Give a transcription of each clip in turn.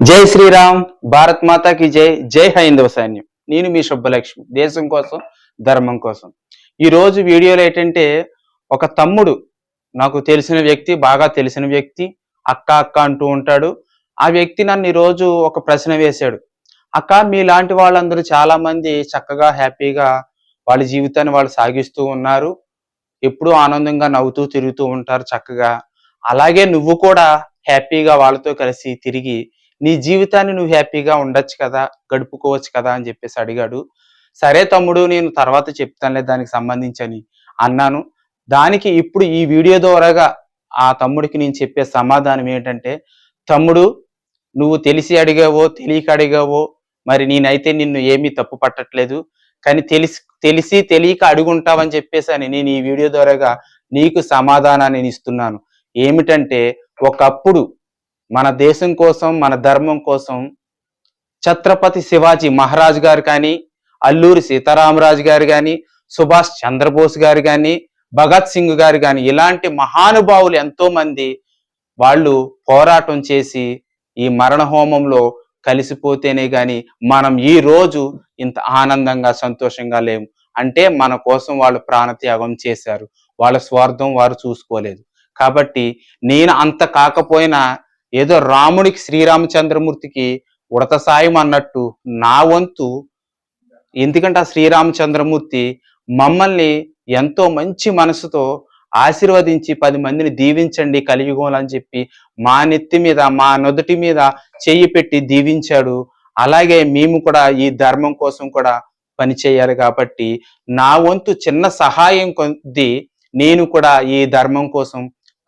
జై శ్రీరామ్ భారత్ మాతాకి జై జై హైందవ సైన్యం. నేను మీ శుభలక్ష్మి దేశం కోసం ధర్మం కోసం. ఈ రోజు వీడియోలో ఏంటంటే ఒక తమ్ముడు నాకు తెలిసిన వ్యక్తి బాగా తెలిసిన వ్యక్తి అక్క అక్క అంటూ ఉంటాడు. ఆ వ్యక్తి నన్ను ఈరోజు ఒక ప్రశ్న వేశాడు. అక్క మీలాంటి వాళ్ళందరూ చాలా మంది చక్కగా హ్యాపీగా వాళ్ళ జీవితాన్ని వాళ్ళు సాగిస్తూ ఉన్నారు. ఎప్పుడూ ఆనందంగా నవ్వుతూ తిరుగుతూ ఉంటారు చక్కగా. అలాగే నువ్వు కూడా హ్యాపీగా వాళ్ళతో కలిసి తిరిగి నీ జీవితాన్ని నువ్వు హ్యాపీగా ఉండొచ్చు కదా గడుపుకోవచ్చు కదా అని చెప్పేసి అడిగాడు. సరే తమ్ముడు నేను తర్వాత చెప్తానులే దానికి సంబంధించని అన్నాను. దానికి ఇప్పుడు ఈ వీడియో ద్వారాగా ఆ తమ్ముడికి నేను చెప్పే సమాధానం ఏంటంటే తమ్ముడు నువ్వు తెలిసి అడిగావో తెలియక అడిగావో మరి నేనైతే నిన్ను ఏమీ తప్పు పట్టట్లేదు. కానీ తెలిసి తెలిసి తెలియక అడుగుంటావని చెప్పేసి అని నేను ఈ వీడియో ద్వారాగా నీకు సమాధానాన్ని ఇస్తున్నాను. ఏమిటంటే ఒకప్పుడు మన దేశం కోసం మన ధర్మం కోసం ఛత్రపతి శివాజీ మహారాజ్ గారు కానీ అల్లూరి సీతారామరాజు గారు కానీ సుభాష్ చంద్రబోస్ గారు కానీ భగత్ సింగ్ గారు కానీ ఇలాంటి మహానుభావులు ఎంతో మంది వాళ్ళు పోరాటం చేసి ఈ మరణ హోమంలో కలిసిపోతేనే గాని మనం ఈ రోజు ఇంత ఆనందంగా సంతోషంగా లేము. అంటే మన కోసం వాళ్ళు ప్రాణత్యాగం చేశారు. వాళ్ళ స్వార్థం వారు చూసుకోలేదు. కాబట్టి నేను అంత కాకపోయినా ఏదో రాముడికి శ్రీరామచంద్రమూర్తికి ఉడత సాయం అన్నట్టు నా వంతు. ఎందుకంటే ఆ శ్రీరామచంద్రమూర్తి మమ్మల్ని ఎంతో మంచి మనసుతో ఆశీర్వదించి పది మందిని దీవించండి కలియుగంలో అని చెప్పి మా నెత్తి మీద మా నుదుటి మీద చెయ్యి పెట్టి దీవించాడు. అలాగే మేము కూడా ఈ ధర్మం కోసం కూడా పని చేయాలి కాబట్టి నా వంతు చిన్న సహాయం కొద్ది నేను కూడా ఈ ధర్మం కోసం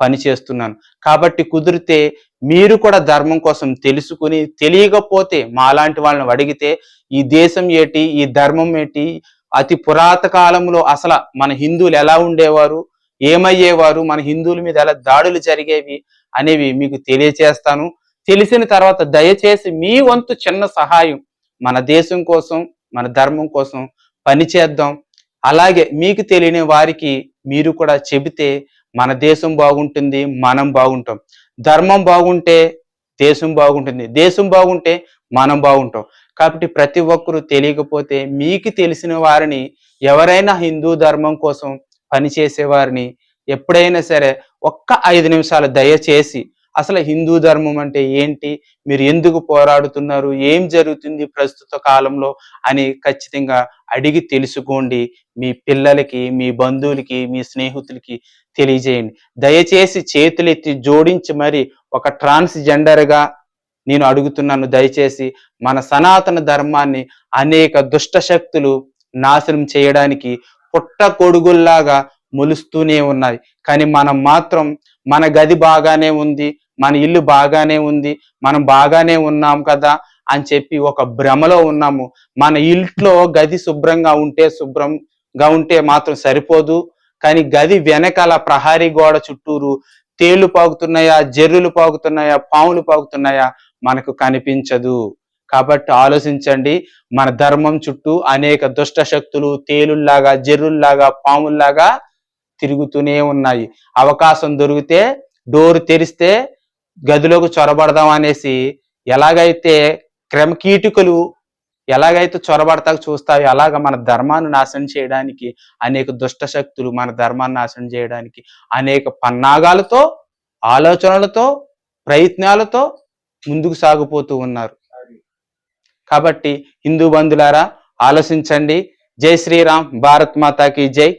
పని చేస్తున్నాను. కాబట్టి కుదిరితే మీరు కూడా ధర్మం కోసం తెలుసుకుని తెలియకపోతే మాలాంటి వాళ్ళని అడిగితే ఈ దేశం ఏటి ఈ ధర్మం ఏంటి అతి పురాత కాలంలో అసలు మన హిందువులు ఎలా ఉండేవారు ఏమయ్యేవారు మన హిందువుల మీద ఎలా దాడులు జరిగేవి అనేవి మీకు తెలియచేస్తాను. తెలిసిన తర్వాత దయచేసి మీ వంతు చిన్న సహాయం మన దేశం కోసం మన ధర్మం కోసం పని చేద్దాం అలాగే మీకు తెలియని వారికి మీరు కూడా చెబితే మన దేశం బాగుంటుంది మనం బాగుంటాం. ధర్మం బాగుంటే దేశం బాగుంటుంది దేశం బాగుంటే మనం బాగుంటాం. కాబట్టి ప్రతి ఒక్కరూ తెలియకపోతే మీకు తెలిసిన వారిని ఎవరైనా హిందూ ధర్మం కోసం పనిచేసే వారిని ఎప్పుడైనా సరే ఒక్క ఐదు నిమిషాలు దయచేసి అసలు హిందూ ధర్మం అంటే ఏంటి? మీరు ఎందుకు పోరాడుతున్నారు? ఏం జరుగుతుంది ప్రస్తుత కాలంలో అని ఖచ్చితంగా అడిగి తెలుసుకోండి. మీ పిల్లలకి మీ బంధువులకి మీ స్నేహితులకి తెలియజేయండి. దయచేసి చేతులెత్తి జోడించి మరి ఒక ట్రాన్స్జెండర్గా నేను అడుగుతున్నాను. దయచేసి మన సనాతన ధర్మాన్ని అనేక దుష్ట శక్తులు నాశనం చేయడానికి పుట్ట కొడుగుల్లాగా మొలుస్తూనే ఉన్నాయి. కానీ మనం మాత్రం మన గది బాగానే ఉంది. మన ఇల్లు బాగానే ఉంది మనం బాగానే ఉన్నాం కదా అని చెప్పి ఒక భ్రమలో ఉన్నాము. మన ఇంట్లో గది శుభ్రంగా ఉంటే శుభ్రంగా ఉంటే మాత్రం సరిపోదు. కానీ గది వెనకాల ప్రహారీ గోడ చుట్టూరు తేళ్ళు పాగుతున్నాయా జర్రులు పాగుతున్నాయా పాములు పాగుతున్నాయా మనకు కనిపించదు. కాబట్టి ఆలోచించండి మన ధర్మం చుట్టూ అనేక దుష్ట శక్తులు తేలుల్లాగా జర్రుల్లాగా పాముల్లాగా తిరుగుతూనే ఉన్నాయి. అవకాశం దొరికితే డోర్ తెరిస్తే గదిలోకి చొరబడదాం అనేసి ఎలాగైతే క్రమకీటుకలు ఎలాగైతే చొరబడతా చూస్తాయో అలాగ మన ధర్మాన్ని నాశనం చేయడానికి అనేక దుష్ట శక్తులు మన ధర్మాన్ని నాశనం చేయడానికి అనేక పన్నాగాలతో ఆలోచనలతో ప్రయత్నాలతో ముందుకు సాగిపోతూ ఉన్నారు. కాబట్టి హిందూ బంధులారా ఆలోచించండి. జై శ్రీరామ్ భారత్ మాతాకి జై.